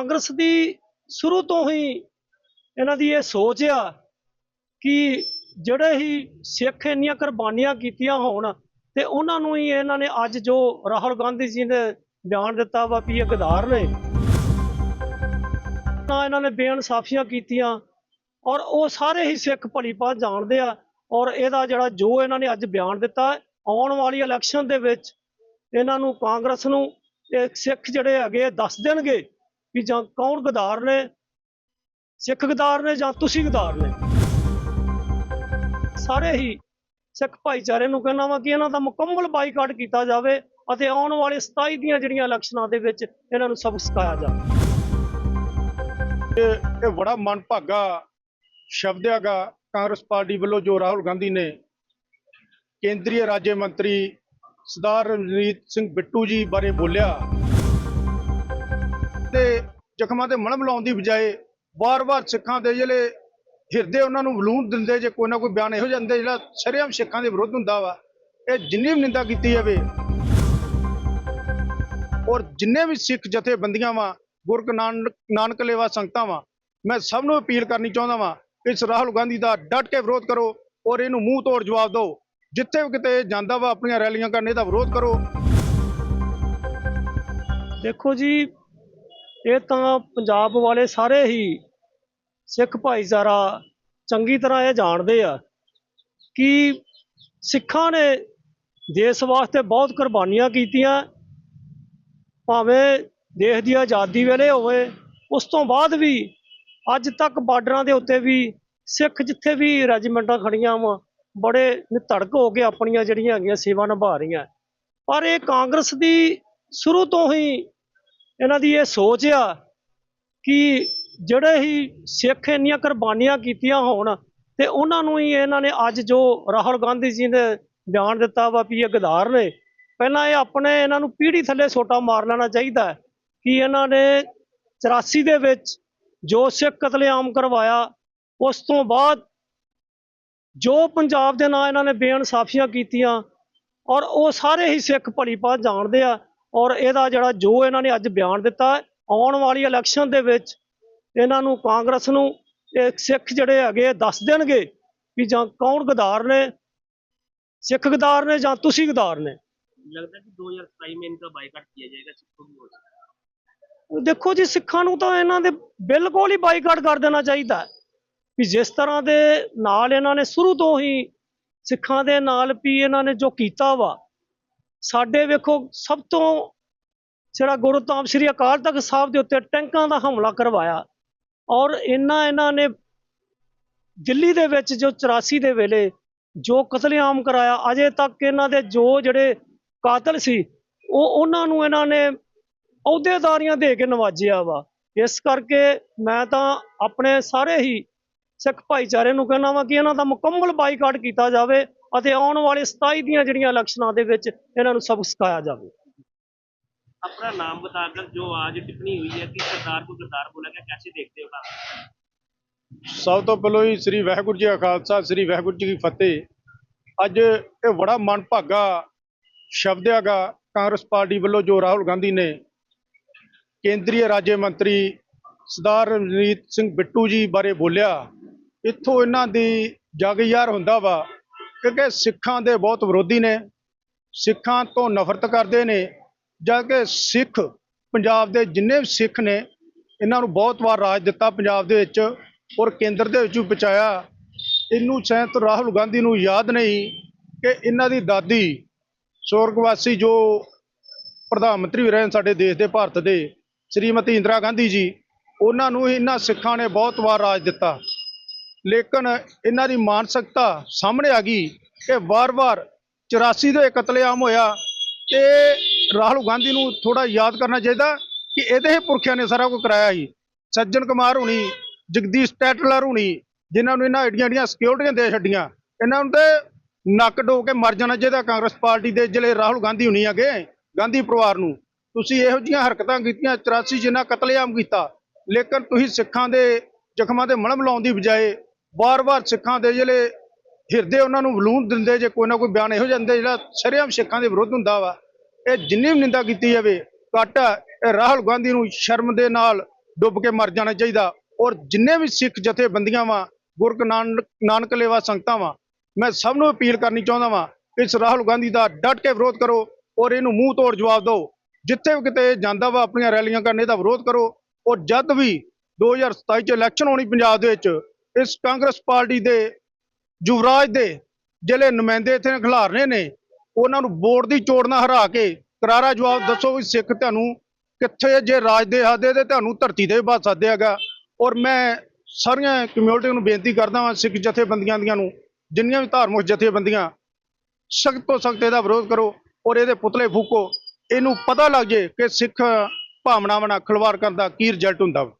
ਕਾਂਗਰਸ ਦੀ ਸ਼ੁਰੂ ਤੋਂ ਹੀ ਇਹਨਾਂ ਦੀ ਇਹ ਸੋਚ ਆ ਕਿ ਜਿਹੜੇ ਹੀ ਸਿੱਖ ਇੰਨੀਆਂ ਕੁਰਬਾਨੀਆਂ ਕੀਤੀਆਂ ਹੋਣ ਤੇ ਉਹਨਾਂ ਨੂੰ ਹੀ ਇਹਨਾਂ ਨੇ ਅੱਜ ਜੋ ਰਾਹੁਲ ਗਾਂਧੀ ਜੀ ਨੇ ਬਿਆਨ ਦਿੱਤਾ ਵਾ ਵੀ ਇਹ ਗਦਾਰ ਨੇ ਤਾਂ ਇਹਨਾਂ ਨੇ ਬੇਇਨਸਾਫੀਆਂ ਕੀਤੀਆਂ ਔਰ ਉਹ ਸਾਰੇ ਹੀ ਸਿੱਖ ਭਲੀ ਭਾਂਤ ਜਾਣਦੇ ਆ ਔਰ ਇਹਦਾ ਜਿਹੜਾ ਜੋ ਇਹਨਾਂ ਨੇ ਅੱਜ ਬਿਆਨ ਦਿੱਤਾ, ਆਉਣ ਵਾਲੀ ਇਲੈਕਸ਼ਨ ਦੇ ਵਿੱਚ ਇਹਨਾਂ ਨੂੰ ਕਾਂਗਰਸ ਨੂੰ ਇਹ ਸਿੱਖ ਜਿਹੜੇ ਹੈਗੇ ਦੱਸ ਦੇਣਗੇ ਵੀ ਜਾਂ ਕੌਣ ਗਦਾਰ ਨੇ? ਸਿੱਖ ਗਦਾਰ ਨੇ ਜਾਂ ਤੁਸੀਂ ਗਦਾਰ ਨੇ? ਸਾਰੇ ਹੀ ਸਿੱਖ ਭਾਈਚਾਰੇ ਨੂੰ ਕਹਿਣਾ ਵਾ ਕਿ ਇਹਨਾਂ ਦਾ ਮੁਕੰਮਲ ਬਾਈਕਾਟ ਕੀਤਾ ਜਾਵੇ ਅਤੇ ਆਉਣ ਵਾਲੇ 27 ਦੀਆਂ ਜਿਹੜੀਆਂ ਇਲੈਕਸ਼ਨਾਂ ਦੇ ਵਿੱਚ ਇਹਨਾਂ ਨੂੰ ਸਬਕ ਸਿਖਾਇਆ ਜਾਵੇ। ਇਹ ਬੜਾ ਮਨਭਾਗਾ ਸ਼ਬਦ ਹੈਗਾ। ਕਾਂਗਰਸ ਪਾਰਟੀ ਵੱਲੋਂ ਜੋ ਰਾਹੁਲ ਗਾਂਧੀ ਨੇ ਕੇਂਦਰੀ ਰਾਜ ਮੰਤਰੀ ਸਰਦਾਰ ਰਣਜੀਤ ਸਿੰਘ ਬਿੱਟੂ ਜੀ ਬਾਰੇ ਬੋਲਿਆ ਤੇ ਜ਼ਖਮਾਂ ਤੇ ਮਲਮ ਲਾਉਣ ਦੀ ਬਜਾਏ ਵਾਰ-ਵਾਰ ਸਿੱਖਾਂ ਦੇ ਜਿਹੜੇ ਹਿਰਦੇ ਉਹਨਾਂ ਨੂੰ ਵਲੂਣ ਦਿੰਦੇ, ਜੇ ਕੋਈ ਨਾ ਕੋਈ ਬਿਆਨ ਇਹੋ ਜਾਂਦੇ ਜਿਹੜਾ ਸ਼ਰੇਆਮ ਸਿੱਖਾਂ ਦੇ ਵਿਰੁੱਧ ਹੁੰਦਾ ਵਾ, ਇਹ ਜਿੰਨੀ ਵੀ ਨਿੰਦਾ ਕੀਤੀ ਜਾਵੇ ਔਰ ਜਿੰਨੇ ਵੀ ਸਿੱਖ ਜਥੇਬੰਦੀਆਂ ਵਾ ਗੁਰਕ ਨਾਨਕ ਨਾਨਕ ਲੇਵਾ ਸੰਗਤਾਂ ਵਾ, ਮੈਂ ਸਭ ਨੂੰ ਅਪੀਲ ਕਰਨੀ ਚਾਹੁੰਦਾ ਵਾਂ, ਇਸ ਰਾਹੁਲ ਗਾਂਧੀ ਦਾ ਡਟ ਕੇ ਵਿਰੋਧ ਕਰੋ ਔਰ ਇਹਨੂੰ ਮੂੰਹ ਤੋੜ ਜਵਾਬ ਦਿਓ। ਜਿੱਥੇ ਵੀ ਕਿਤੇ ਜਾਂਦਾ ਵਾ ਆਪਣੀਆਂ ਰੈਲੀਆਂ ਕਰਨ, ਇਹਦਾ ਵਿਰੋਧ ਕਰੋ। ਦੇਖੋ ਜੀ ਇਹ ਤਾਂ ਪੰਜਾਬ ਵਾਲੇ ਸਾਰੇ ਹੀ ਸਿੱਖ ਭਾਈਚਾਰਾ ਚੰਗੀ ਤਰ੍ਹਾਂ ਇਹ ਜਾਣਦੇ ਆ ਕਿ ਸਿੱਖਾਂ ਨੇ ਦੇਸ਼ ਵਾਸਤੇ ਬਹੁਤ ਕੁਰਬਾਨੀਆਂ ਕੀਤੀਆਂ, ਭਾਵੇਂ ਦੇਸ਼ ਦੀ ਆਜ਼ਾਦੀ ਵੇਲੇ ਹੋਵੇ, ਉਸ ਤੋਂ ਬਾਅਦ ਵੀ ਅੱਜ ਤੱਕ ਬਾਰਡਰਾਂ ਦੇ ਉੱਤੇ ਵੀ ਸਿੱਖ ਜਿੱਥੇ ਵੀ ਰੈਜੀਮੈਂਟਾਂ ਖੜੀਆਂ ਵਾ, ਬੜੇ ਨਿਧੜਕ ਹੋ ਕੇ ਆਪਣੀਆਂ ਜਿਹੜੀਆਂ ਹੈਗੀਆਂ ਸੇਵਾ ਨਿਭਾ ਰਹੀਆਂ। ਪਰ ਇਹ ਕਾਂਗਰਸ ਦੀ ਸ਼ੁਰੂ ਤੋਂ ਹੀ ਇਹਨਾਂ ਦੀ ਇਹ ਸੋਚ ਆ ਕਿ ਜਿਹੜੇ ਹੀ ਸਿੱਖ ਇੰਨੀਆਂ ਕੁਰਬਾਨੀਆਂ ਕੀਤੀਆਂ ਹੋਣ ਤੇ ਉਹਨਾਂ ਨੂੰ ਹੀ ਇਹਨਾਂ ਨੇ ਅੱਜ ਜੋ ਰਾਹੁਲ ਗਾਂਧੀ ਜੀ ਨੇ ਬਿਆਨ ਦਿੱਤਾ ਵਾ ਵੀ ਇਹ ਗਦਾਰ ਨੇ, ਪਹਿਲਾਂ ਇਹ ਆਪਣੇ ਇਹਨਾਂ ਨੂੰ ਪੀੜੀ ਥੱਲੇ ਸੋਟਾ ਮਾਰ ਲੈਣਾ ਚਾਹੀਦਾ ਕਿ ਇਹਨਾਂ ਨੇ 84 ਦੇ ਵਿੱਚ ਜੋ ਸਿੱਖ ਕਤਲੇਆਮ ਕਰਵਾਇਆ, ਉਸ ਤੋਂ ਬਾਅਦ ਜੋ ਪੰਜਾਬ ਦੇ ਨਾਲ ਇਹਨਾਂ ਨੇ ਬੇਇਨਸਾਫੀਆਂ ਕੀਤੀਆਂ ਔਰ ਉਹ ਸਾਰੇ ਹੀ ਸਿੱਖ ਭਲੀ ਭਾਂਤ ਜਾਣਦੇ ਆ ਔਰ ਇਹਦਾ ਜਿਹੜਾ ਜੋ ਇਹਨਾਂ ਨੇ ਅੱਜ ਬਿਆਨ ਦਿੱਤਾ ਆਉਣ ਵਾਲੀ ਇਲੈਕਸ਼ਨ ਦੇ ਵਿੱਚ ਇਹਨਾਂ ਨੂੰ ਕਾਂਗਰਸ ਨੂੰ ਇਹ ਸਿੱਖ ਜਿਹੜੇ ਹੈਗੇ ਦੱਸ ਦੇਣਗੇ ਕਿ ਜਾਂ ਕੌਣ ਗਦਾਰ ਨੇ ਸਿੱਖ ਗਦਾਰ ਨੇ ਜਾਂ ਤੁਸੀਂ ਗਦਾਰ ਨੇ। ਲੱਗਦਾ ਕਿ 2027 ਮੇਂ ਦਾ ਬਾਈਕਾਟ ਕੀਤਾ ਜਾਏਗਾ ਸਿੱਖੋ ਨੂੰ ਦੇਖੋ ਜੀ ਸਿੱਖਾਂ ਨੂੰ ਤਾਂ ਇਹਨਾਂ ਦੇ ਬਿਲਕੁਲ ਹੀ ਬਾਈਕਾਟ ਕਰ ਦੇਣਾ ਚਾਹੀਦਾ ਕਿ ਜਿਸ ਤਰ੍ਹਾਂ ਦੇ ਨਾਲ ਇਹਨਾਂ ਨੇ ਸ਼ੁਰੂ ਤੋਂ ਹੀ ਸਿੱਖਾਂ ਦੇ ਨਾਲ ਵੀ ਇਹਨਾਂ ਨੇ ਜੋ ਕੀਤਾ ਵਾ ਸਾਡੇ ਵੇਖੋ, ਸਭ ਤੋਂ ਜਿਹੜਾ ਗੁਰੂ ਧਾਮ ਸ੍ਰੀ ਅਕਾਲ ਤਖਤ ਸਾਹਿਬ ਦੇ ਉੱਤੇ ਟੈਂਕਾਂ ਦਾ ਹਮਲਾ ਕਰਵਾਇਆ ਔਰ ਇਹਨਾਂ ਇਹਨਾਂ ਨੇ ਦਿੱਲੀ ਦੇ ਵਿੱਚ ਜੋ 84 ਦੇ ਵੇਲੇ ਜੋ ਕਤਲੇਆਮ ਕਰਾਇਆ, ਅਜੇ ਤੱਕ ਇਹਨਾਂ ਦੇ ਜੋ ਜਿਹੜੇ ਕਾਤਲ ਸੀ, ਉਹ ਉਹਨਾਂ ਨੂੰ ਇਹਨਾਂ ਨੇ ਅਹੁਦੇਦਾਰੀਆਂ ਦੇ ਕੇ ਨਵਾਜਿਆ ਵਾ। ਇਸ ਕਰਕੇ ਮੈਂ ਤਾਂ ਆਪਣੇ ਸਾਰੇ ਹੀ ਸਿੱਖ ਭਾਈਚਾਰੇ ਨੂੰ ਕਹਿਣਾ ਵਾ ਕਿ ਇਹਨਾਂ ਦਾ ਮੁਕੰਮਲ ਬਾਈਕਾਟ ਕੀਤਾ ਜਾਵੇ ਅਤੇ ਆਉਣ ਵਾਲੇ 27 ਦੀਆਂ ਜਿਹੜੀਆਂ ਇਲੈਕਸ਼ਨਾਂ ਦੇ ਵਿੱਚ ਇਹਨਾਂ ਨੂੰ ਸਬਕ ਸਿਖਾਇਆ ਜਾਵੇ अपना नाम बताकर जो आज टिप्पणी हुई है कि सरदार को गद्दार बोला गया कैसे देखते हो आप ਸਭ ਤੋਂ ਪਹਿਲਾਂ ਹੀ ਸ੍ਰੀ ਵਾਹਿਗੁਰੂ ਜੀ ਕਾ ਖਾਲਸਾ ਸ੍ਰੀ ਵਾਹਿਗੁਰੂ ਜੀ ਕੀ ਫਤਿਹ ਅੱਜ ਇਹ ਬੜਾ ਮਨਭਾਗਾ ਸ਼ਬਦ ਹੈਗਾ ਕਾਂਗਰਸ ਪਾਰਟੀ ਵੱਲੋਂ ਜੋ ਰਾਹੁਲ ਗਾਂਧੀ ਨੇ ਕੇਂਦਰੀ ਰਾਜ ਮੰਤਰੀ ਸਰਦਾਰ ਰਣਜੀਤ ਸਿੰਘ ਬਿੱਟੂ ਜੀ ਬਾਰੇ ਬੋਲਿਆ ਇੱਥੋਂ ਇਹਨਾਂ ਦੀ ਜਗ ਯਾਰ ਹੁੰਦਾ ਵਾ ਕਿਉਂਕਿ ਸਿੱਖਾਂ ਦੇ ਬਹੁਤ ਵਿਰੋਧੀ ਨੇ, ਸਿੱਖਾਂ ਤੋਂ ਨਫ਼ਰਤ ਕਰਦੇ ਨੇ ਜਦ ਕਿ ਸਿੱਖ ਪੰਜਾਬ ਦੇ ਜਿੰਨੇ ਵੀ ਸਿੱਖ ਨੇ, ਇਹਨਾਂ ਨੂੰ ਬਹੁਤ ਵਾਰ ਰਾਜ ਦਿੱਤਾ ਪੰਜਾਬ ਦੇ ਵਿੱਚ ਔਰ ਕੇਂਦਰ ਦੇ ਵਿੱਚ ਵੀ ਪਹੁੰਚਾਇਆ। ਇਹਨੂੰ ਸ਼ਾਇਦ ਰਾਹੁਲ ਗਾਂਧੀ ਨੂੰ ਯਾਦ ਨਹੀਂ ਕਿ ਇਹਨਾਂ ਦੀ ਦਾਦੀ ਸਵਰਗਵਾਸੀ ਜੋ ਪ੍ਰਧਾਨ ਮੰਤਰੀ ਵੀ ਰਹੇ ਸਾਡੇ ਦੇਸ਼ ਦੇ ਭਾਰਤ ਦੇ, ਸ਼੍ਰੀਮਤੀ ਇੰਦਰਾ ਗਾਂਧੀ ਜੀ, ਉਹਨਾਂ ਨੂੰ ਹੀ ਇਹਨਾਂ ਸਿੱਖਾਂ ਨੇ ਬਹੁਤ ਵਾਰ ਰਾਜ ਦਿੱਤਾ। ਲੇਕਿਨ ਇਹਨਾਂ ਦੀ ਮਾਨਸਿਕਤਾ ਸਾਹਮਣੇ ਆ ਗਈ ਕਿ ਵਾਰ-ਵਾਰ 84 ਦੇ ਕਤਲੇਆਮ ਹੋਇਆ ਤੇ ਰਾਹੁਲ ਗਾਂਧੀ ਨੂੰ ਥੋੜਾ ਯਾਦ ਕਰਨਾ ਚਾਹੀਦਾ ਕਿ ਇਹਦੇ ਹੀ ਪੁਰਖਿਆਂ ਨੇ ਸਾਰਾ ਕੁਝ ਕਰਾਇਆ ਸੀ। ਸੱਜਣ ਕੁਮਾਰ ਹੁਣੀ, ਜਗਦੀਸ਼ ਟੈਟਲਰ ਹੁਣੀ, ਜਿਨ੍ਹਾਂ ਨੂੰ ਇਹਨਾਂ ਏਡੀਆਂ ਏਡੀਆਂ ਸਿਕਿਉਰਟੀਆਂ ਦੇ ਛੱਡੀਆਂ, ਇਹਨਾਂ ਨੂੰ ਤੇ ਨੱਕ ਡੋ ਕੇ ਮਰ ਜਾਣਾ ਚਾਹੀਦਾ ਕਾਂਗਰਸ ਪਾਰਟੀ ਦੇ ਜਿਹੜੇ ਰਾਹੁਲ ਗਾਂਧੀ ਹੁਣੀ ਹੈਗੇ, ਗਾਂਧੀ ਪਰਿਵਾਰ ਨੂੰ। ਤੁਸੀਂ ਇਹੋ ਜਿਹੀਆਂ ਹਰਕਤਾਂ ਕੀਤੀਆਂ 84 ਜਿੰਨਾ ਕਤਲੇਆਮ ਕੀਤਾ, ਲੇਕਿਨ ਤੁਸੀਂ ਸਿੱਖਾਂ ਦੇ, ਜ਼ਖਮਾਂ ਤੇ ਮਲਮ ਲਾਉਣ ਦੀ ਬਜਾਏ ਵਾਰ-ਵਾਰ ਸਿੱਖਾਂ ਦੇ ਜਿਹੜੇ ਹਿਰਦੇ ਉਹਨਾਂ ਨੂੰ ਵਲੂਣ ਦਿੰਦੇ, ਜੇ ਕੋਈ ਨਾ ਕੋਈ ਬਿਆਨ ਇਹੋ ਜਾਂਦੇ ਜਿਹੜਾ ਸ਼ਰੇਆਮ ਸਿੱਖਾਂ ਦੇ ਵਿਰੁੱਧ ਹੁੰਦਾ ਵਾ, ਇਹ ਜਿੰਨੀ ਵੀ ਨਿੰਦਾ ਕੀਤੀ ਜਾਵੇ, ਘੱਟ ਇਹ ਰਾਹੁਲ ਗਾਂਧੀ ਨੂੰ ਸ਼ਰਮ ਦੇ ਨਾਲ ਡੁੱਬ ਕੇ ਮਰ ਜਾਣਾ ਚਾਹੀਦਾ ਔਰ ਜਿੰਨੇ ਵੀ ਸਿੱਖ ਜਥੇਬੰਦੀਆਂ ਵਾ, ਗੁਰਕ ਨਾਨਕ ਨਾਨਕ ਲੇਵਾ ਸੰਗਤਾਂ ਵਾ, ਮੈਂ ਸਭ ਨੂੰ ਅਪੀਲ ਕਰਨੀ ਚਾਹੁੰਦਾ ਵਾਂ, ਇਸ ਰਾਹੁਲ ਗਾਂਧੀ ਦਾ ਡਟ ਕੇ ਵਿਰੋਧ ਕਰੋ ਔਰ ਇਹਨੂੰ ਮੂੰਹ ਤੋੜ ਜਵਾਬ ਦਿਓ। ਜਿੱਥੇ ਵੀ ਕਿਤੇ ਜਾਂਦਾ ਵਾ, ਆਪਣੀਆਂ ਰੈਲੀਆਂ ਕਰਨ ਇਹਦਾ ਵਿਰੋਧ ਕਰੋ ਔਰ ਜਦ ਵੀ 2027 ਚ ਇਲੈਕਸ਼ਨ ਹੋਣੀ ਪੰਜਾਬ ਦੇ ਵਿੱਚ ਇਸ ਕਾਂਗਰਸ ਪਾਰਟੀ ਦੇ ਯੁਵਰਾਜ ਦੇ ਜਿਹੜੇ ਨੁਮਾਇੰਦੇ ਇੱਥੇ ਖਿਲਾਰਨੇ ਨੇ, ਉਹਨਾਂ ਨੂੰ ਵੋਟ ਦੀ ਚੋੜ ਨਾਲ ਹਰਾ ਕੇ ਕਰਾਰਾ ਜਵਾਬ ਦੱਸੋ ਵੀ ਸਿੱਖ ਤੁਹਾਨੂੰ ਕਿੱਥੇ ਜੇ ਰਾਜ ਦੇ ਹਾਦੇ ਤੇ ਤੁਹਾਨੂੰ ਧਰਤੀ ਤੇ ਬਾਤ ਸਾਧਿਆਗਾ ਔਰ ਮੈਂ ਸਾਰੀਆਂ ਕਮਿਊਨਿਟੀ ਨੂੰ ਬੇਨਤੀ ਕਰਦਾ ਹਾਂ ਸਿੱਖ ਜਥੇਬੰਦੀਆਂ ਦੀਆਂ ਨੂੰ, ਜਿੰਨੀਆਂ ਵੀ ਧਾਰਮਿਕ ਜਥੇਬੰਦੀਆਂ, ਸਖਤ ਤੋਂ ਸਖਤ ਇਹਦਾ ਵਿਰੋਧ ਕਰੋ ਔਰ ਇਹਦੇ ਪੁਤਲੇ ਫੂਕੋ। ਇਹਨੂੰ ਪਤਾ ਲੱਗ ਜੇ ਕਿ ਸਿੱਖ ਭਾਵਨਾਵਾਂ ਨਾਲ ਖਿਲਵਾੜ ਕਰਨ ਦਾ ਕੀ ਰਿਜ਼ਲਟ ਹੁੰਦਾ ਵਾ।